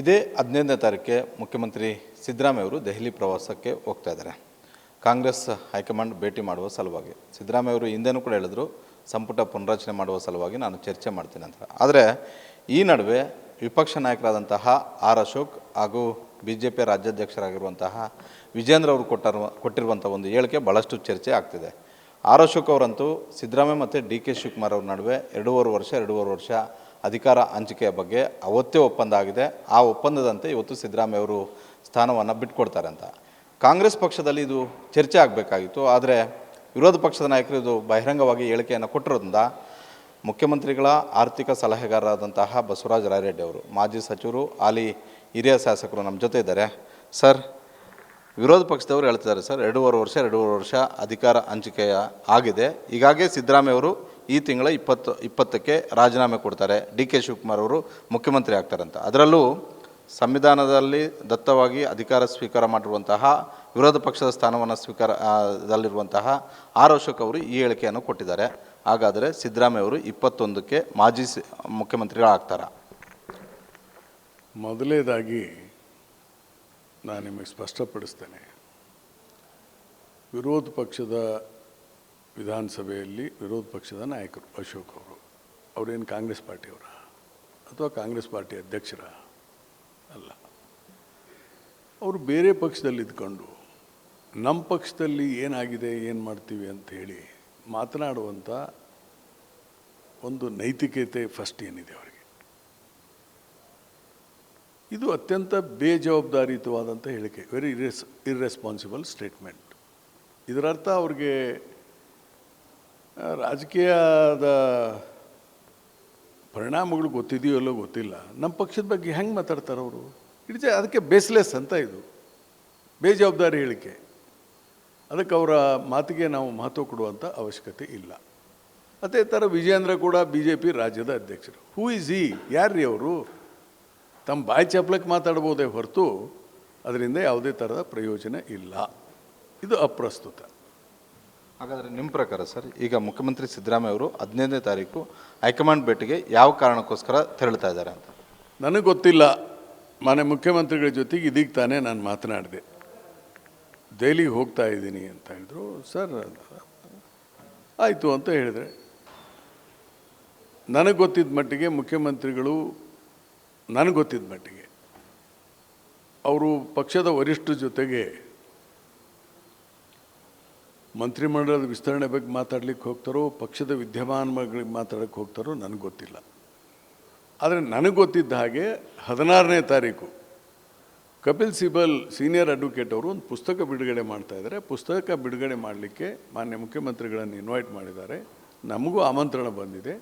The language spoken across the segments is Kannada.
ಇದೇ ಹದಿನೈದನೇ ತಾರೀಕಿಗೆ ಮುಖ್ಯಮಂತ್ರಿ ಸಿದ್ದರಾಮಯ್ಯ ಅವರು ದೆಹಲಿ ಪ್ರವಾಸಕ್ಕೆ ಹೋಗ್ತಾ ಇದ್ದಾರೆ. ಕಾಂಗ್ರೆಸ್ ಹೈಕಮಾಂಡ್ ಭೇಟಿ ಮಾಡುವ ಸಲುವಾಗಿ. ಸಿದ್ದರಾಮಯ್ಯ ಅವರು ಹಿಂದೆನೂ ಕೂಡ ಹೇಳಿದ್ರು, ಸಂಪುಟ ಪುನರಚನೆ ಮಾಡುವ ಸಲುವಾಗಿ ನಾನು ಚರ್ಚೆ ಮಾಡ್ತೀನಿ ಅಂತ. ಆದರೆ ಈ ನಡುವೆ ವಿಪಕ್ಷ ನಾಯಕರಾದಂತಹ ಆರ್ ಅಶೋಕ್ ಹಾಗೂ ಬಿ ಜೆ ಪಿ ರಾಜ್ಯಾಧ್ಯಕ್ಷರಾಗಿರುವಂತಹ ವಿಜೇಂದ್ರ ಅವರು ಕೊಟ್ಟರು ಕೊಟ್ಟಿರುವಂಥ ಒಂದು ಹೇಳಿಕೆ ಭಾಳಷ್ಟು ಚರ್ಚೆ ಆಗ್ತಿದೆ. ಆರ್ ಅಶೋಕ್ ಅವರಂತೂ ಸಿದ್ದರಾಮಯ್ಯ ಮತ್ತು ಡಿ ಕೆ ಶಿವಕುಮಾರ್ ಅವ್ರ ನಡುವೆ ಎರಡೂವರೆ ವರ್ಷ ಎರಡೂವರೆ ವರ್ಷ ಅಧಿಕಾರ ಹಂಚಿಕೆಯ ಬಗ್ಗೆ ಅವತ್ತೇ ಒಪ್ಪಂದ ಆಗಿದೆ ಆ ಒಪ್ಪಂದದಂತೆ ಇವತ್ತು ಸಿದ್ದರಾಮಯ್ಯ ಅವರು ಸ್ಥಾನವನ್ನು ಬಿಟ್ಕೊಡ್ತಾರೆ ಅಂತ. ಕಾಂಗ್ರೆಸ್ ಪಕ್ಷದಲ್ಲಿ ಇದು ಚರ್ಚೆ ಆಗಬೇಕಾಗಿತ್ತು. ಆದರೆ ವಿರೋಧ ಪಕ್ಷದ ನಾಯಕರು ಇದು ಬಹಿರಂಗವಾಗಿ ಹೇಳಿಕೆಯನ್ನು ಕೊಟ್ಟಿರೋದ್ರಿಂದ ಮುಖ್ಯಮಂತ್ರಿಗಳ ಆರ್ಥಿಕ ಸಲಹೆಗಾರರಾದಂತಹ ಬಸವರಾಜ ರಾಯರೆಡ್ಡಿ ಅವರು, ಮಾಜಿ ಸಚಿವರು, ಹಾಲಿ ಹಿರಿಯ ಶಾಸಕರು ನಮ್ಮ ಜೊತೆ ಇದ್ದಾರೆ. ಸರ್, ವಿರೋಧ ಪಕ್ಷದವರು ಹೇಳ್ತಿದ್ದಾರೆ ಸರ್, ಎರಡೂವರೆ ವರ್ಷ ಎರಡೂವರೆ ವರ್ಷ ಅಧಿಕಾರ ಹಂಚಿಕೆಯ ಆಗಿದೆ. ಹೀಗಾಗಿ ಸಿದ್ದರಾಮಯ್ಯ ಅವರು ಈ ತಿಂಗಳ ಇಪ್ಪತ್ತು, ಇಪ್ಪತ್ತಕ್ಕೆ ರಾಜೀನಾಮೆ ಕೊಡ್ತಾರೆ. ಡಿ ಕೆ ಶಿವಕುಮಾರ್ ಅವರು ಮುಖ್ಯಮಂತ್ರಿ ಆಗ್ತಾರಂತ. ಅದರಲ್ಲೂ ಸಂವಿಧಾನದಲ್ಲಿ ದತ್ತವಾಗಿ ಅಧಿಕಾರ ಸ್ವೀಕಾರ ಮಾಡಿರುವಂತಹ, ವಿರೋಧ ಪಕ್ಷದ ಸ್ಥಾನವನ್ನು ಸ್ವೀಕಾರದಲ್ಲಿರುವಂತಹ ಆರ್ ಅಶೋಕ್ ಅವರು ಈ ಹೇಳಿಕೆಯನ್ನು ಕೊಟ್ಟಿದ್ದಾರೆ. ಹಾಗಾದರೆ ಸಿದ್ದರಾಮಯ್ಯ ಅವರು ಇಪ್ಪತ್ತೊಂದಕ್ಕೆ ಮಾಜಿ ಸಿ ಮೊದಲೇದಾಗಿ ನಾನು ನಿಮಗೆ ಸ್ಪಷ್ಟಪಡಿಸ್ತೇನೆ. ವಿರೋಧ ಪಕ್ಷದ ವಿಧಾನಸಭೆಯಲ್ಲಿ ವಿರೋಧ ಪಕ್ಷದ ನಾಯಕರು ಅಶೋಕ್ ಅವರು. ಅವರೇನು ಕಾಂಗ್ರೆಸ್ ಪಾರ್ಟಿಯವರ ಅಥವಾ ಕಾಂಗ್ರೆಸ್ ಪಾರ್ಟಿ ಅಧ್ಯಕ್ಷರ ಅಲ್ಲ. ಅವರು ಬೇರೆ ಪಕ್ಷದಲ್ಲಿ ಇದ್ಕೊಂಡು ನಮ್ಮ ಪಕ್ಷದಲ್ಲಿ ಏನಾಗಿದೆ, ಏನು ಮಾಡ್ತೀವಿ ಅಂತ ಹೇಳಿ ಮಾತನಾಡುವಂಥ ಒಂದು ನೈತಿಕತೆ ಫಸ್ಟ್ ಏನಿದೆ ಅವರಿಗೆ. ಇದು ಅತ್ಯಂತ ಬೇಜವಾಬ್ದಾರಿಯುತವಾದಂಥ ಹೇಳಿಕೆ ವೆರಿ ಇರೆಸ್ ಇರ್ರೆಸ್ಪಾನ್ಸಿಬಲ್ ಸ್ಟೇಟ್ಮೆಂಟ್ ಇದರರ್ಥ ಅವ್ರಿಗೆ ರಾಜಕೀಯದ ಪರಿಣಾಮಗಳು ಗೊತ್ತಿದೆಯೋ ಗೊತ್ತಿಲ್ಲ. ನಮ್ಮ ಪಕ್ಷದ ಬಗ್ಗೆ ಹೆಂಗೆ ಮಾತಾಡ್ತಾರೆ ಅವರು? ಇಟ್ಸ್ ಅದಕ್ಕೆ ಬೇಸ್ಲೆಸ್ ಅಂತ ಇದು. ಬೇಜವಾಬ್ದಾರಿ ಹೇಳಿಕೆ. ಅದಕ್ಕೆ ಅವರ ಮಾತಿಗೆ ನಾವು ಮಹತ್ವ ಕೊಡುವಂಥ ಅವಶ್ಯಕತೆ ಇಲ್ಲ. ಅದೇ ಥರ ವಿಜೇಂದ್ರ ಕೂಡ ಬಿ ಜೆ ಪಿ ರಾಜ್ಯದ ಅಧ್ಯಕ್ಷರು. ಹೂ ಈಸ್ ಈ ಯಾರ್ರೀ ಅವರು? ತಮ್ಮ ಬಾಯಿ ಚಪ್ಪಲಕ್ಕೆ ಮಾತಾಡ್ಬೋದೇ ಹೊರತು ಅದರಿಂದ ಯಾವುದೇ ಥರದ ಪ್ರಯೋಜನ ಇಲ್ಲ. ಇದು ಅಪ್ರಸ್ತುತ. ಹಾಗಾದರೆ ನಿಮ್ಮ ಪ್ರಕಾರ ಸರ್, ಈಗ ಮುಖ್ಯಮಂತ್ರಿ ಸಿದ್ದರಾಮಯ್ಯ ಅವರು ಹದಿನೈದನೇ ತಾರೀಕು ಹೈಕಮಾಂಡ್ ಭೇಟಿಗೆ ಯಾವ ಕಾರಣಕ್ಕೋಸ್ಕರ ತೆರಳುತ್ತಾ ಇದ್ದಾರೆ ಅಂತ? ನನಗೆ ಗೊತ್ತಿಲ್ಲ. ಮನೆ ಮುಖ್ಯಮಂತ್ರಿಗಳ ಜೊತೆಗೆ ಇದೀಗ ತಾನೇ ನಾನು ಮಾತನಾಡಿದೆ. ದೆಹಲಿಗೆ ಹೋಗ್ತಾ ಇದ್ದೀನಿ ಅಂತ ಹೇಳಿದ್ರು, ಸರ್, ಆಯಿತು ಅಂತ ಹೇಳಿದರೆ. ನನಗೆ ಗೊತ್ತಿದ್ದ ಮಟ್ಟಿಗೆ ಮುಖ್ಯಮಂತ್ರಿಗಳು, ನನಗೆ ಗೊತ್ತಿದ್ದ ಮಟ್ಟಿಗೆ, ಅವರು ಪಕ್ಷದ ವರಿಷ್ಠ ಜೊತೆಗೆ ಮಂತ್ರಿಮಂಡಲದ ವಿಸ್ತರಣೆ ಬಗ್ಗೆ ಮಾತಾಡ್ಲಿಕ್ಕೆ ಹೋಗ್ತಾರೋ, ಪಕ್ಷದ ವಿದ್ಯಮಾನಗಳಿಗೆ ಮಾತಾಡೋಕ್ಕೆ ಹೋಗ್ತಾರೋ ನನಗೆ ಗೊತ್ತಿಲ್ಲ. ಆದರೆ ನನಗೆ ಗೊತ್ತಿದ್ದ ಹಾಗೆ ಹದಿನಾರನೇ ತಾರೀಕು ಕಪಿಲ್ ಸಿಬಲ್ ಸೀನಿಯರ್ ಅಡ್ವೊಕೇಟ್ ಅವರು ಒಂದು ಪುಸ್ತಕ ಬಿಡುಗಡೆ ಮಾಡ್ತಾ ಇದ್ದಾರೆ. ಪುಸ್ತಕ ಬಿಡುಗಡೆ ಮಾಡಲಿಕ್ಕೆ ಮಾನ್ಯ ಮುಖ್ಯಮಂತ್ರಿಗಳನ್ನು ಇನ್ವೈಟ್ ಮಾಡಿದ್ದಾರೆ. ನಮಗೂ ಆಮಂತ್ರಣ ಬಂದಿದೆ.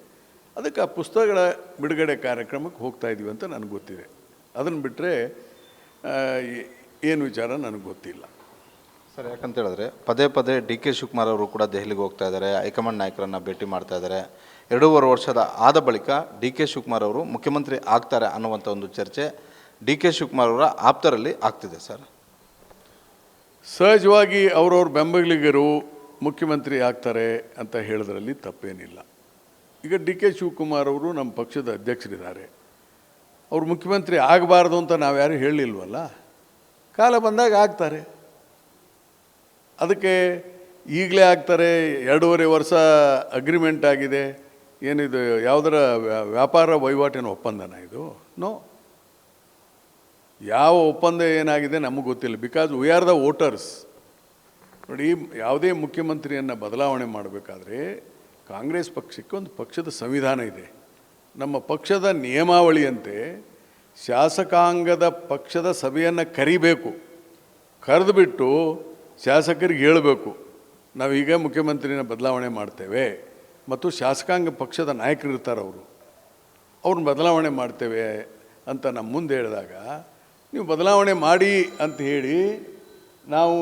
ಅದಕ್ಕೆ ಆ ಪುಸ್ತಕಗಳ ಬಿಡುಗಡೆ ಕಾರ್ಯಕ್ರಮಕ್ಕೆ ಹೋಗ್ತಾ ಇದ್ದೀವಿ ಅಂತ ನನಗೆ ಗೊತ್ತಿದೆ. ಅದನ್ನು ಬಿಟ್ಟರೆ ಏನು ವಿಚಾರ ನನಗೆ ಗೊತ್ತಿಲ್ಲ. ಸರ್, ಯಾಕಂತ ಹೇಳಿದ್ರೆ ಪದೇ ಪದೇ ಡಿ ಕೆ ಶಿವಕುಮಾರ್ ಅವರು ಕೂಡ ದೆಹಲಿಗೆ ಹೋಗ್ತಾ ಇದ್ದಾರೆ, ಹೈಕಮಾಂಡ್ ನಾಯಕರನ್ನ ಭೇಟಿ ಮಾಡ್ತಾ ಇದ್ದಾರೆ. ಎರಡೂವರೆ ವರ್ಷದ ಆದ ಬಳಿಕ ಡಿ ಕೆ ಶಿವಕುಮಾರ್ ಅವರು ಮುಖ್ಯಮಂತ್ರಿ ಆಗ್ತಾರೆ ಅನ್ನುವಂಥ ಒಂದು ಚರ್ಚೆ ಡಿ ಕೆ ಶಿವಕುಮಾರ್ ಅವರ ಆಪ್ತರಲ್ಲಿ ಆಗ್ತಿದೆ ಸರ್. ಸಹಜವಾಗಿ ಅವರವ್ರ ಬೆಂಬಲಿಗರು ಮುಖ್ಯಮಂತ್ರಿ ಆಗ್ತಾರೆ ಅಂತ ಹೇಳೋದ್ರಲ್ಲಿ ತಪ್ಪೇನಿಲ್ಲ. ಈಗ ಡಿ ಕೆ ಶಿವಕುಮಾರ್ ಅವರು ನಮ್ಮ ಪಕ್ಷದ ಅಧ್ಯಕ್ಷರಿದ್ದಾರೆ. ಅವರು ಮುಖ್ಯಮಂತ್ರಿ ಆಗಬಾರ್ದು ಅಂತ ನಾವು ಯಾರು ಹೇಳಿಲ್ವಲ್ಲ? ಕಾಲ ಬಂದಾಗ ಆಗ್ತಾರೆ. ಅದಕ್ಕೆ ಈಗಲೇ ಆಗ್ತಾರೆ ಎರಡೂವರೆ ವರ್ಷ ಅಗ್ರಿಮೆಂಟ್ ಆಗಿದೆ. ಏನಿದು ಯಾವುದರ ವ್ಯಾ- ವ್ಯಾಪಾರ ವಹಿವಾಟಿನ ಒಪ್ಪಂದನ ಇದು? ನೋ. ಯಾವ ಒಪ್ಪಂದ ಏನಾಗಿದೆ ನಮಗೆ ಗೊತ್ತಿಲ್ಲ. Because we are the voters ನೋಡಿ, ಯಾವುದೇ ಮುಖ್ಯಮಂತ್ರಿಯನ್ನು ಬದಲಾವಣೆ ಮಾಡಬೇಕಾದ್ರೆ ಕಾಂಗ್ರೆಸ್ ಪಕ್ಷಕ್ಕೆ ಒಂದು ಪಕ್ಷದ ಸಂವಿಧಾನ ಇದೆ. ನಮ್ಮ ಪಕ್ಷದ ನಿಯಮಾವಳಿಯಂತೆ ಶಾಸಕಾಂಗದ ಪಕ್ಷದ ಸಭೆಯನ್ನು ಕರಿಬೇಕು. ಕರೆದುಬಿಟ್ಟು ಶಾಸಕರಿಗೆ ಹೇಳಬೇಕು ನಾವೀಗ ಮುಖ್ಯಮಂತ್ರಿನ ಬದಲಾವಣೆ ಮಾಡ್ತೇವೆ ಮತ್ತು ಶಾಸಕಾಂಗ ಪಕ್ಷದ ನಾಯಕರು ಇರ್ತಾರೆ ಅವರು, ಅವ್ರನ್ನ ಬದಲಾವಣೆ ಮಾಡ್ತೇವೆ ಅಂತ ನಮ್ಮ ಮುಂದೆ ಹೇಳಿದಾಗ, ನೀವು ಬದಲಾವಣೆ ಮಾಡಿ ಅಂತ ಹೇಳಿ ನಾವು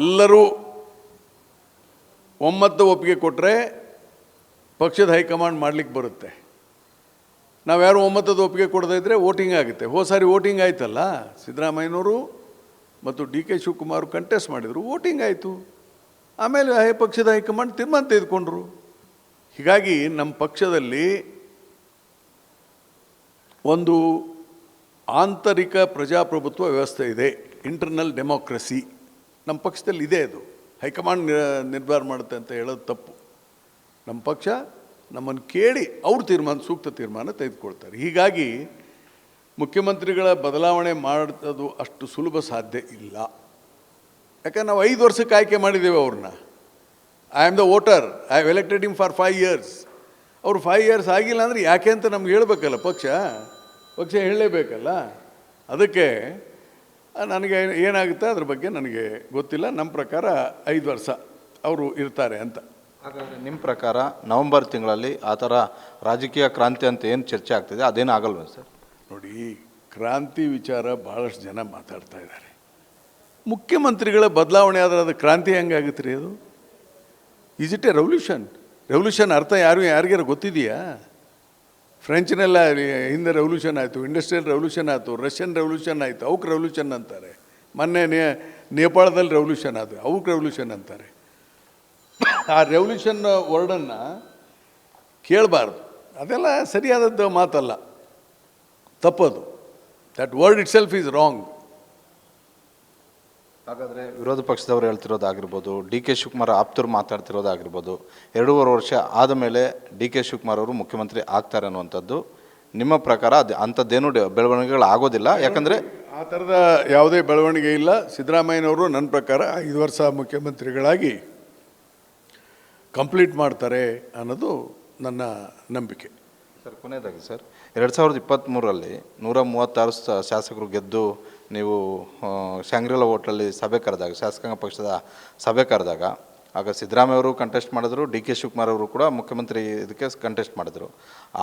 ಎಲ್ಲರೂ ಒಮ್ಮತ್ತು ಒಪ್ಪಿಗೆ ಕೊಟ್ಟರೆ ಪಕ್ಷದ ಹೈಕಮಾಂಡ್ ಮಾಡ್ಲಿಕ್ಕೆ ಬರುತ್ತೆ. ನಾವು ಯಾರು ಒಮ್ಮತದ ಒಪ್ಪಿಗೆ ಕೊಡದೇ ಇದ್ದರೆ ವೋಟಿಂಗ್ ಆಗುತ್ತೆ. ಹೋದ ಸಾರಿ ವೋಟಿಂಗ್ ಆಯ್ತಲ್ಲ ಸಿದ್ದರಾಮಯ್ಯನವರು ಮತ್ತು ಡಿ ಕೆ ಶಿವಕುಮಾರ್ ಕಂಟೆಸ್ಟ್ ಮಾಡಿದರು. ವೋಟಿಂಗ್ ಆಯಿತು. ಆಮೇಲೆ ಹೈ ಪಕ್ಷದ ಹೈಕಮಾಂಡ್ ತೀರ್ಮಾನ ತೆಗೆದುಕೊಂಡ್ರು. ಹೀಗಾಗಿ ನಮ್ಮ ಪಕ್ಷದಲ್ಲಿ ಒಂದು ಆಂತರಿಕ ಪ್ರಜಾಪ್ರಭುತ್ವ ವ್ಯವಸ್ಥೆ ಇದೆ. ಇಂಟರ್ನಲ್ ಡೆಮೋಕ್ರಸಿ ನಮ್ಮ ಪಕ್ಷದಲ್ಲಿ ಇದೆ ಅದು. ಹೈಕಮಾಂಡ್ ನಿರ್- ನಿರ್ಧಾರ ಮಾಡುತ್ತೆ ಅಂತ ಹೇಳೋದು ತಪ್ಪು. ನಮ್ಮ ಪಕ್ಷ ನಮ್ಮನ್ನು ಕೇಳಿ ಅವ್ರ ತೀರ್ಮಾನ, ಸೂಕ್ತ ತೀರ್ಮಾನ ತೆಗೆದುಕೊಳ್ತಾರೆ. ಹೀಗಾಗಿ ಮುಖ್ಯಮಂತ್ರಿಗಳ ಬದಲಾವಣೆ ಮಾಡೋದು ಅಷ್ಟು ಸುಲಭ ಸಾಧ್ಯ ಇಲ್ಲ. ಯಾಕಂದ್ರೆ ನಾವು ಐದು ವರ್ಷಕ್ಕೆ ಆಯ್ಕೆ ಮಾಡಿದ್ದೇವೆ ಅವ್ರನ್ನ. I am the voter I have elected him for five years ಅವ್ರು ಫೈವ್ ಇಯರ್ಸ್ ಆಗಿಲ್ಲ ಅಂದರೆ ಯಾಕೆ ಅಂತ ನಮ್ಗೆ ಹೇಳಬೇಕಲ್ಲ ಪಕ್ಷ? ಪಕ್ಷ ಹೇಳಲೇಬೇಕಲ್ಲ? ಅದಕ್ಕೆ ನನಗೆ ಏನಾಗುತ್ತೆ ಅದ್ರ ಬಗ್ಗೆ ನನಗೆ ಗೊತ್ತಿಲ್ಲ. ನಮ್ಮ ಪ್ರಕಾರ ಐದು ವರ್ಷ ಅವರು ಇರ್ತಾರೆ ಅಂತ. ಹಾಗಾದರೆ ನಿಮ್ಮ ಪ್ರಕಾರ ನವೆಂಬರ್ ತಿಂಗಳಲ್ಲಿ ಆ ಥರ ರಾಜಕೀಯ ಕ್ರಾಂತಿ ಅಂತ ಏನು ಚರ್ಚೆ ಆಗ್ತಿದೆ? ಅದೇನು ಆಗಲ್ವ ಸರ್? ನೋಡಿ ಕ್ರಾಂತಿ ವಿಚಾರ ಭಾಳಷ್ಟು ಜನ ಮಾತಾಡ್ತಾ ಇದ್ದಾರೆ. ಮುಖ್ಯಮಂತ್ರಿಗಳ ಬದಲಾವಣೆ ಆದರೆ ಅದು ಕ್ರಾಂತಿ ಹೆಂಗಾಗುತ್ತೆ ರೀ ಅದು? Is it a revolution revolution ಅರ್ಥ ಯಾರು, ಯಾರಿಗಾರು ಗೊತ್ತಿದೆಯಾ? ಫ್ರೆಂಚ್ನೆಲ್ಲ ಹಿಂದೆ ರೆವಲ್ಯೂಷನ್ ಆಯಿತು ಇಂಡಸ್ಟ್ರಿಯಲ್ ರೆವಲ್ಯೂಷನ್ ಆಯಿತು ರಷ್ಯನ್ ರೆವಲ್ಯೂಷನ್ ಆಯಿತು ಅವಕ್ಕೆ ರೆವಲ್ಯೂಷನ್ ಅಂತಾರೆ. ಮೊನ್ನೆ ನೇ, ನೇಪಾಳದಲ್ಲಿ ರೆವಲ್ಯೂಷನ್ ಆದವು ಅವಕ್ಕೆ ರೆವಲ್ಯೂಷನ್ ಅಂತಾರೆ. ಆ ರೆವಲ್ಯೂಷನ್ ವರ್ಡನ್ನು ಕೇಳಬಾರ್ದು. ಅದೆಲ್ಲ ಸರಿಯಾದದ್ದು ಮಾತಲ್ಲ. ತಪ್ಪದು. That word itself is wrong ಹಾಗಾದರೆ ವಿರೋಧ ಪಕ್ಷದವರು ಹೇಳ್ತಿರೋದಾಗಿರ್ಬೋದು ಡಿ ಕೆ ಶಿವಕುಮಾರ್ ಆಪ್ತರು ಮಾತಾಡ್ತಿರೋದಾಗಿರ್ಬೋದು ಎರಡೂವರೆ ವರ್ಷ ಆದ ಮೇಲೆ ಡಿ ಕೆ ಶಿವಕುಮಾರ್ ಅವರು ಮುಖ್ಯಮಂತ್ರಿ ಆಗ್ತಾರೆ ಅನ್ನುವಂಥದ್ದು ನಿಮ್ಮ ಪ್ರಕಾರ ಅದು ಅಂಥದ್ದೇನು ಡೆ- ಬೆಳವಣಿಗೆಗಳು ಆಗೋದಿಲ್ಲ ಯಾಕಂದರೆ ಆ ಥರದ ಯಾವುದೇ ಬೆಳವಣಿಗೆ ಇಲ್ಲ. ಸಿದ್ದರಾಮಯ್ಯನವರು ನನ್ನ ಪ್ರಕಾರ ಐದು ವರ್ಷ ಮುಖ್ಯಮಂತ್ರಿಗಳಾಗಿ ಕಂಪ್ಲೀಟ್ ಮಾಡ್ತಾರೆ ಅನ್ನೋದು ನನ್ನ ನಂಬಿಕೆ. ಸರ್ ಕೊನೆಯದಾಗಿ ಸರ್ ಎರಡು ಸಾವಿರದ ಇಪ್ಪತ್ತ್ಮೂರರಲ್ಲಿ ನೂರ ಮೂವತ್ತಾರು ಶಾಸಕರು ಗೆದ್ದು ನೀವು ಶಾಂಗ್ರಿಲಾ ಹೋಟ್ಲಲ್ಲಿ ಸಭೆ ಕರೆದಾಗ, ಶಾಸಕಾಂಗ ಪಕ್ಷದ ಸಭೆ ಕರೆದಾಗ, ಆಗ ಸಿದ್ದರಾಮಯ್ಯ ಅವರು ಕಂಟೆಸ್ಟ್ ಮಾಡಿದ್ರು, ಡಿ ಕೆ ಶಿವಕುಮಾರ್ ಅವರು ಕೂಡ ಮುಖ್ಯಮಂತ್ರಿ ಇದಕ್ಕೆ ಕಂಟೆಸ್ಟ್ ಮಾಡಿದ್ರು.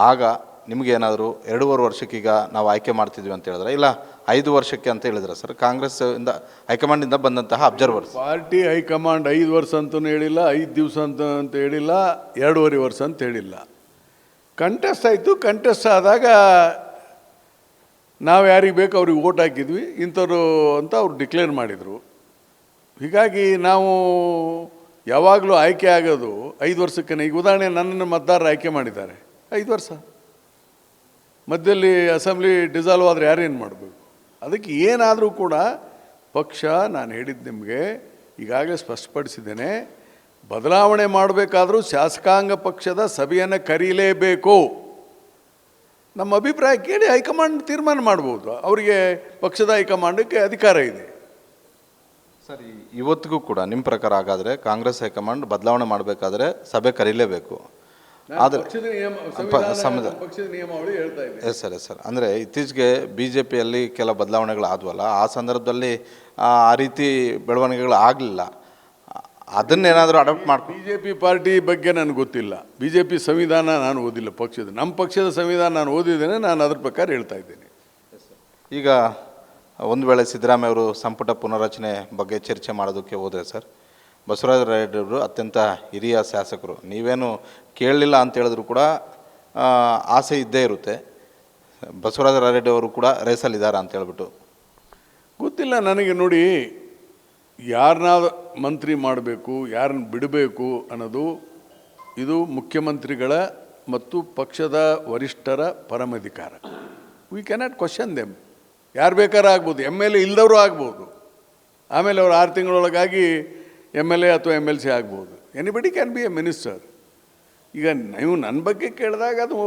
ಆಗ ನಿಮಗೇನಾದರೂ ಎರಡೂವರೆ ವರ್ಷಕ್ಕೀಗ ನಾವು ಆಯ್ಕೆ ಮಾಡ್ತಿದ್ವಿ ಅಂತ ಹೇಳಿದ್ರೆ? ಇಲ್ಲ, ಐದು ವರ್ಷಕ್ಕೆ ಅಂತ ಹೇಳಿದ್ರೆ ಸರ್? ಕಾಂಗ್ರೆಸ್ ಇಂದ ಹೈಕಮಾಂಡಿಂದ ಬಂದಂತಹ ಅಬ್ಸರ್ವರ್ಸ್ ಪಾರ್ಟಿ ಹೈಕಮಾಂಡ್ ಐದು ವರ್ಷ ಅಂತಲೂ ಹೇಳಿಲ್ಲ, ಐದು ದಿವಸ ಅಂತ ಅಂತ ಹೇಳಿಲ್ಲ, ಎರಡೂವರೆ ವರ್ಷ ಅಂತ ಹೇಳಿಲ್ಲ. ಕಂಟೆಸ್ಟ್ ಆಯಿತು ಕಂಟೆಸ್ಟ್ ಆದಾಗ ನಾವು ಯಾರಿಗೆ ಬೇಕು ಅವ್ರಿಗೆ ಓಟ್ ಹಾಕಿದ್ವಿ. ಇಂಥವ್ರು ಅಂತ ಅವ್ರು ಡಿಕ್ಲೇರ್ ಮಾಡಿದರು. ಹೀಗಾಗಿ ನಾವು ಯಾವಾಗಲೂ ಆಯ್ಕೆ ಆಗೋದು ಐದು ವರ್ಷಕ್ಕೆ ಈಗ ಉದಾಹರಣೆ ನನ್ನನ್ನು ಮತದಾರರು ಆಯ್ಕೆ ಮಾಡಿದ್ದಾರೆ. ಐದು ವರ್ಷ. ಮಧ್ಯದಲ್ಲಿ ಅಸೆಂಬ್ಲಿ ಡಿಸಾಲ್ವ್ ಆದರೆ ಯಾರೇನು ಮಾಡಬೇಕು? ಅದಕ್ಕೆ ಏನಾದರೂ ಕೂಡ ಪಕ್ಷ ನಾನು ಹೇಳಿದ್ದು ನಿಮಗೆ ಈಗಾಗಲೇ ಸ್ಪಷ್ಟಪಡಿಸಿದ್ದೇನೆ. ಬದಲಾವಣೆ ಮಾಡಬೇಕಾದ್ರೂ ಶಾಸಕಾಂಗ ಪಕ್ಷದ ಸಭೆಯನ್ನು ಕರೀಲೇಬೇಕು. ನಮ್ಮ ಅಭಿಪ್ರಾಯ ಕೇಳಿ ಹೈಕಮಾಂಡ್ ತೀರ್ಮಾನ ಮಾಡ್ಬೋದು. ಅವರಿಗೆ ಪಕ್ಷದ ಹೈಕಮಾಂಡಕ್ಕೆ ಅಧಿಕಾರ ಇದೆ. ಸರಿ ಇವತ್ತಿಗೂ ಕೂಡ ನಿಮ್ಮ ಪ್ರಕಾರ ಹಾಗಾದರೆ ಕಾಂಗ್ರೆಸ್ ಹೈಕಮಾಂಡ್ ಬದಲಾವಣೆ ಮಾಡಬೇಕಾದ್ರೆ ಸಭೆ ಕರೀಲೇಬೇಕು. ಆದರೆ ಪಕ್ಷದ ನಿಯಮಾವಳಿ ಹೇಳ್ತಾ ಇದೆ ಎಸ್ ಸರ್ ಎಸ್ ಸರ್. ಅಂದರೆ ಇತ್ತೀಚೆಗೆ ಬಿ ಜೆ ಪಿಯಲ್ಲಿ ಕೆಲ ಬದಲಾವಣೆಗಳು ಆದ್ವಲ್ಲ ಆ ಸಂದರ್ಭದಲ್ಲಿ ಆ ರೀತಿ ಬೆಳವಣಿಗೆಗಳು ಆಗಲಿಲ್ಲ. ಅದನ್ನೇನಾದರೂ ಅಡಾಪ್ಟ್ ಮಾಡ್ಕೊ ಬಿ ಜೆ ಪಿ ಪಾರ್ಟಿ ಬಗ್ಗೆ ನನಗೆ ಗೊತ್ತಿಲ್ಲ. ಬಿ ಜೆ ಪಿ ಸಂವಿಧಾನ ನಾನು ಓದಿಲ್ಲ ಪಕ್ಷದ ನಮ್ಮ ಪಕ್ಷದ ಸಂವಿಧಾನ ನಾನು ಓದಿದ್ದೇನೆ ನಾನು ಅದ್ರ ಪ್ರಕಾರ ಹೇಳ್ತಾ ಇದ್ದೇನೆ. ಈಗ ಒಂದು ವೇಳೆ ಸಿದ್ದರಾಮಯ್ಯ ಅವರು ಸಂಪುಟ ಪುನರಚನೆ ಬಗ್ಗೆ ಚರ್ಚೆ ಮಾಡೋದಕ್ಕೆ ಹೋದರೆ ಸರ್ ಬಸವರಾಜ ರೆಡ್ಡಿ ಅವರು ಅತ್ಯಂತ ಹಿರಿಯ ಶಾಸಕರು. ನೀವೇನು ಕೇಳಲಿಲ್ಲ ಅಂತ ಹೇಳಿದ್ರು ಕೂಡ ಆಸೆ ಇದ್ದೇ ಇರುತ್ತೆ. ಬಸವರಾಜ ರೆಡ್ಡಿ ಅವರು ಕೂಡ ರೇಸಲ್ಲಿದ್ದಾರೆ ಅಂತ ಹೇಳ್ಬಿಟ್ಟು. ಗೊತ್ತಿಲ್ಲ ನನಗೆ ನೋಡಿ ಯಾರನ್ನ ಮಂತ್ರಿ ಮಾಡಬೇಕು, ಯಾರನ್ನು ಬಿಡಬೇಕು ಅನ್ನೋದು ಇದು ಮುಖ್ಯಮಂತ್ರಿಗಳ ಮತ್ತು ಪಕ್ಷದ ವರಿಷ್ಠರ ಪರಮಾಧಿಕಾರ. ವಿ ಕ್ಯಾನಾಟ್ ಕ್ವಶನ್ ದೆಮ್ ಯಾರು ಬೇಕಾದ್ರೂ ಆಗ್ಬೋದು ಎಂ ಎಲ್ ಎ ಇಲ್ಲದವರು ಆಗ್ಬೋದು. ಆಮೇಲೆ ಅವರು ಆರು ತಿಂಗಳೊಳಗಾಗಿ ಎಂ ಎಲ್ ಎ ಅಥವಾ ಎಂ ಎಲ್ ಸಿ ಆಗ್ಬೋದು. Anybody can be a minister ಈಗ ನೀವು ನನ್ನ ಬಗ್ಗೆ ಕೇಳಿದಾಗ ಅದು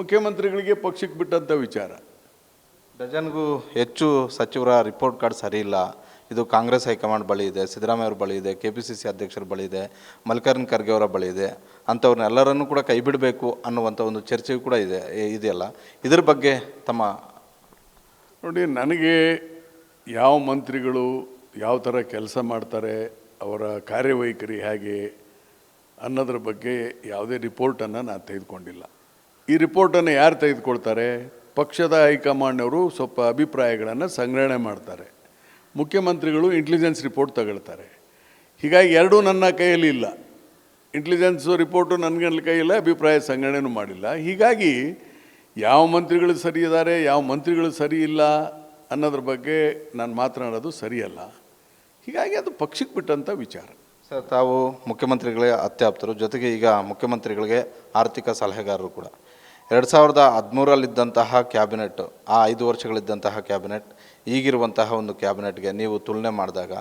ಮುಖ್ಯಮಂತ್ರಿಗಳಿಗೆ ಪಕ್ಷಕ್ಕೆ ಬಿಟ್ಟಂಥ ವಿಚಾರ. ಡಜನ್ಗೂ ಹೆಚ್ಚು ಸಚಿವರ ರಿಪೋರ್ಟ್ ಕಾರ್ಡ್ ಸರಿ ಇಲ್ಲ. ಇದು ಕಾಂಗ್ರೆಸ್ ಹೈಕಮಾಂಡ್ ಬಳಿ ಇದೆ, ಸಿದ್ದರಾಮಯ್ಯ ಅವ್ರ ಬಳಿ ಇದೆ ಕೆ ಪಿ ಸಿ ಸಿ ಅಧ್ಯಕ್ಷರ ಬಳಿ ಇದೆ ಮಲ್ಲಿಕಾರ್ಜುನ ಖರ್ಗೆ ಅವರ ಬಳಿ ಇದೆ. ಅಂಥವ್ರನ್ನೆಲ್ಲರನ್ನೂ ಕೂಡ ಕೈ ಬಿಡಬೇಕು ಅನ್ನುವಂಥ ಒಂದು ಚರ್ಚೆಯೂ ಕೂಡ ಇದೆ ಇದೆಯಲ್ಲ. ಇದ್ರ ಬಗ್ಗೆ ತಮ್ಮ ನೋಡಿ, ನನಗೆ ಯಾವ ಮಂತ್ರಿಗಳು ಯಾವ ಥರ ಕೆಲಸ ಮಾಡ್ತಾರೆ, ಅವರ ಕಾರ್ಯವೈಖರಿ ಹೇಗೆ ಅನ್ನೋದ್ರ ಬಗ್ಗೆ ಯಾವುದೇ ರಿಪೋರ್ಟನ್ನು ನಾನು ತೆಗೆದುಕೊಂಡಿಲ್ಲ. ಈ ರಿಪೋರ್ಟನ್ನು ಯಾರು ತೆಗೆದುಕೊಳ್ತಾರೆ? ಪಕ್ಷದ ಹೈಕಮಾಂಡ್ನವರು ಸ್ವಲ್ಪ ಅಭಿಪ್ರಾಯಗಳನ್ನು ಸಂಗ್ರಹಣೆ ಮಾಡ್ತಾರೆ. ಮುಖ್ಯಮಂತ್ರಿಗಳು ಇಂಟೆಲಿಜೆನ್ಸ್ ರಿಪೋರ್ಟ್ ತಗೊಳ್ತಾರೆ. ಹೀಗಾಗಿ ಎರಡೂ ನನ್ನ ಕೈಯಲ್ಲಿ ಇಲ್ಲ. ಇಂಟೆಲಿಜೆನ್ಸ್ ರಿಪೋರ್ಟು ನನ್ನ ಕೈಯಿಲ್ಲ, ಅಭಿಪ್ರಾಯ ಸಂಗ್ರಹಣೆನೂ ಮಾಡಿಲ್ಲ. ಹೀಗಾಗಿ ಯಾವ ಮಂತ್ರಿಗಳು ಸರಿ ಇದ್ದಾರೆ ಯಾವ ಮಂತ್ರಿಗಳು ಸರಿ ಇಲ್ಲ ಅನ್ನೋದ್ರ ಬಗ್ಗೆ ನಾನು ಮಾತನಾಡೋದು ಸರಿಯಲ್ಲ. ಹೀಗಾಗಿ ಅದು ಪಕ್ಷಕ್ಕೆ ಬಿಟ್ಟಂಥ ವಿಚಾರ. ಸರ್, ತಾವು ಮುಖ್ಯಮಂತ್ರಿಗಳೇ ಅತ್ಯಾಪ್ತರು. ಜೊತೆಗೆ ಈಗ ಮುಖ್ಯಮಂತ್ರಿಗಳಿಗೆ ಆರ್ಥಿಕ ಸಲಹೆಗಾರರು ಕೂಡ. ಎರಡು ಸಾವಿರದ ಹದಿಮೂರಲ್ಲಿದ್ದಂತಹ ಕ್ಯಾಬಿನೆಟ್, ಆ ಐದು ವರ್ಷಗಳಿದ್ದಂತಹ ಕ್ಯಾಬಿನೆಟ್ ಈಗಿರುವಂತಹ ಒಂದು ಕ್ಯಾಬಿನೆಟ್ಗೆ ನೀವು ತುಲನೆ ಮಾಡಿದಾಗ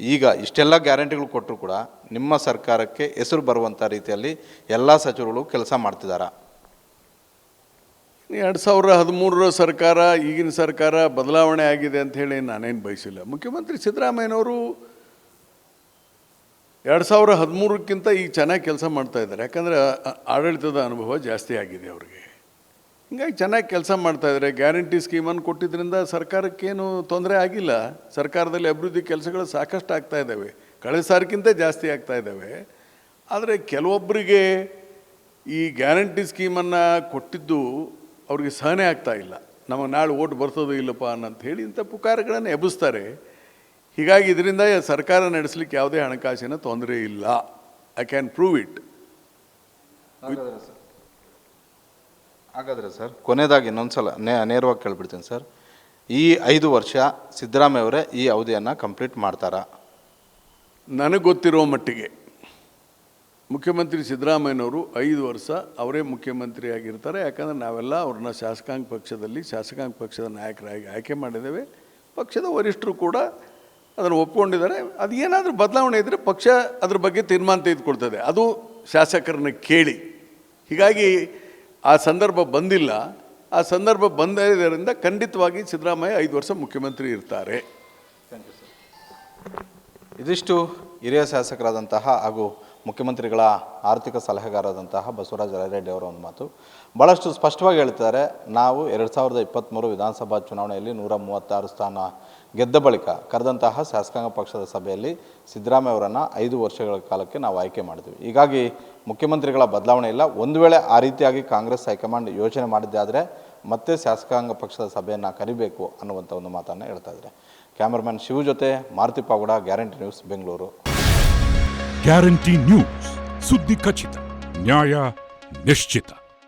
ಈಗ ಇಷ್ಟೆಲ್ಲ ಗ್ಯಾರಂಟಿಗಳು ಕೊಟ್ಟರು ಕೂಡ ನಿಮ್ಮ ಸರ್ಕಾರಕ್ಕೆ ಹೆಸರು ಬರುವಂಥ ರೀತಿಯಲ್ಲಿ ಎಲ್ಲ ಸಚಿವರುಗಳು ಕೆಲಸ ಮಾಡ್ತಿದ್ದಾರೆ ಎರಡು ಸಾವಿರ ಹದಿಮೂರರ ಸರ್ಕಾರ, ಈಗಿನ ಸರ್ಕಾರ ಬದಲಾವಣೆ ಆಗಿದೆ ಅಂತ ಹೇಳಿ ನಾನೇನು ಬಯಸಿಲ್ಲ. ಮುಖ್ಯಮಂತ್ರಿ ಸಿದ್ದರಾಮಯ್ಯನವರು ಎರಡು ಸಾವಿರ ಹದಿಮೂರಕ್ಕಿಂತ ಈಗ ಚೆನ್ನಾಗಿ ಕೆಲಸ ಮಾಡ್ತಾ ಇದ್ದಾರೆ. ಯಾಕಂದರೆ ಆಡಳಿತದ ಅನುಭವ ಜಾಸ್ತಿ ಆಗಿದೆ ಅವ್ರಿಗೆ. ಹಿಂಗಾಗಿ ಚೆನ್ನಾಗಿ ಕೆಲಸ ಮಾಡ್ತಾ ಇದ್ದಾರೆ. ಗ್ಯಾರಂಟಿ ಸ್ಕೀಮನ್ನು ಕೊಟ್ಟಿದ್ದರಿಂದ ಸರ್ಕಾರಕ್ಕೇನು ತೊಂದರೆ ಆಗಿಲ್ಲ. ಸರ್ಕಾರದಲ್ಲಿ ಅಭಿವೃದ್ಧಿ ಕೆಲಸಗಳು ಸಾಕಷ್ಟು ಆಗ್ತಾ ಇದ್ದಾವೆ. ಕಳೆದ ಸಾರಿಗಿಂತ ಜಾಸ್ತಿ ಆಗ್ತಾ ಇದ್ದಾವೆ. ಆದರೆ ಕೆಲವೊಬ್ಬರಿಗೆ ಈ ಗ್ಯಾರಂಟಿ ಸ್ಕೀಮನ್ನು ಕೊಟ್ಟಿದ್ದು ಅವ್ರಿಗೆ ಸಹನೆ ಆಗ್ತಾ ಇಲ್ಲ. ನಮಗೆ ನಾಳೆ ಓಟ್ ಬರ್ತದೋ ಇಲ್ಲಪ್ಪ ಅನ್ನಂತ ಹೇಳಿ ಇಂಥ ಪುಕಾರಗಳನ್ನು ಎಬ್ಬಿಸ್ತಾರೆ. ಹೀಗಾಗಿ ಇದರಿಂದ ಸರ್ಕಾರ ನಡೆಸಲಿಕ್ಕೆ ಯಾವುದೇ ಹಣಕಾಸಿನ ತೊಂದರೆ ಇಲ್ಲ. ಐ ಕ್ಯಾನ್ ಪ್ರೂವ್ ಇಟ್ ಹಾಗಾದರೆ ಸರ್, ಕೊನೆಯದಾಗಿ ಇನ್ನೊಂದು ಸಲ ನೇ, ನೇರವಾಗಿ ಕೇಳ್ಬಿಡ್ತೀನಿ ಸರ್. ಈ ಐದು ವರ್ಷ ಸಿದ್ದರಾಮಯ್ಯ ಅವರೇ ಈ ಅವಧಿಯನ್ನು ಕಂಪ್ಲೀಟ್ ಮಾಡ್ತಾರಾ? ನನಗೆ ಗೊತ್ತಿರೋ ಮಟ್ಟಿಗೆ ಮುಖ್ಯಮಂತ್ರಿ ಸಿದ್ದರಾಮಯ್ಯನವರು ಐದು ವರ್ಷ ಅವರೇ ಮುಖ್ಯಮಂತ್ರಿ ಆಗಿರ್ತಾರೆ. ಯಾಕಂದರೆ ನಾವೆಲ್ಲ ಅವ್ರನ್ನ ಶಾಸಕಾಂಗ ಪಕ್ಷದಲ್ಲಿ, ಶಾಸಕಾಂಗ ಪಕ್ಷದ ನಾಯಕರಾಗಿ ಆಯ್ಕೆ ಮಾಡಿದ್ದೇವೆ. ಪಕ್ಷದ ವರಿಷ್ಠರು ಕೂಡ ಅದನ್ನು ಒಪ್ಕೊಂಡಿದ್ದಾರೆ. ಅದು ಏನಾದರೂ ಬದಲಾವಣೆ ಇದ್ದರೆ ಪಕ್ಷ ಅದ್ರ ಬಗ್ಗೆ ತೀರ್ಮಾನ ತೆಗೆದುಕೊಳ್ತದೆ. ಅದು ಶಾಸಕರನ್ನ ಕೇಳಿ. ಹೀಗಾಗಿ ಆ ಸಂದರ್ಭ ಬಂದಿಲ್ಲ. ಆ ಸಂದರ್ಭ ಬಂದಿದ್ದರಿಂದ ಖಂಡಿತವಾಗಿ ಸಿದ್ದರಾಮಯ್ಯ ಐದು ವರ್ಷ ಮುಖ್ಯಮಂತ್ರಿ ಇರ್ತಾರೆ. ಇದಿಷ್ಟು ಹಿರಿಯ ಶಾಸಕರಾದಂತಹ ಹಾಗೂ ಮುಖ್ಯಮಂತ್ರಿಗಳ ಆರ್ಥಿಕ ಸಲಹೆಗಾರರಾದಂತಹ ಬಸವರಾಜ ರಾಯರೆಡ್ಡಿ ಅವರ ಒಂದು ಮಾತು. ಭಾಳಷ್ಟು ಸ್ಪಷ್ಟವಾಗಿ ಹೇಳ್ತಾರೆ, ನಾವು ಎರಡು ಸಾವಿರದ ಇಪ್ಪತ್ತ್ಮೂರು ವಿಧಾನಸಭಾ ಚುನಾವಣೆಯಲ್ಲಿ ನೂರ ಮೂವತ್ತಾರು ಸ್ಥಾನ ಗೆದ್ದ ಬಳಿಕ ಕರೆದಂತಹ ಶಾಸಕಾಂಗ ಪಕ್ಷದ ಸಭೆಯಲ್ಲಿ ಸಿದ್ದರಾಮಯ್ಯ ಅವರನ್ನು ಐದು ವರ್ಷಗಳ ಕಾಲಕ್ಕೆ ನಾವು ಆಯ್ಕೆ ಮಾಡಿದ್ವಿ. ಹೀಗಾಗಿ ಮುಖ್ಯಮಂತ್ರಿಗಳ ಬದಲಾವಣೆ ಇಲ್ಲ. ಒಂದು ವೇಳೆ ಆ ರೀತಿಯಾಗಿ ಕಾಂಗ್ರೆಸ್ ಹೈಕಮಾಂಡ್ ಯೋಚನೆ ಮಾಡಿದ್ದಾದರೆ ಮತ್ತೆ ಶಾಸಕಾಂಗ ಪಕ್ಷದ ಸಭೆಯನ್ನು ಕರಿಬೇಕು ಅನ್ನುವಂಥ ಒಂದು ಮಾತನ್ನು ಹೇಳ್ತಾ ಇದ್ದಾರೆ. ಕ್ಯಾಮ್ರಾಮನ್ ಶಿವ ಜೊತೆ Maruti Paguda, guarantee news, Bengaluru. Guarantee news, ಸುದ್ದಿ ಖಚಿತ, ನ್ಯಾಯ ನಿಶ್ಚಿತ.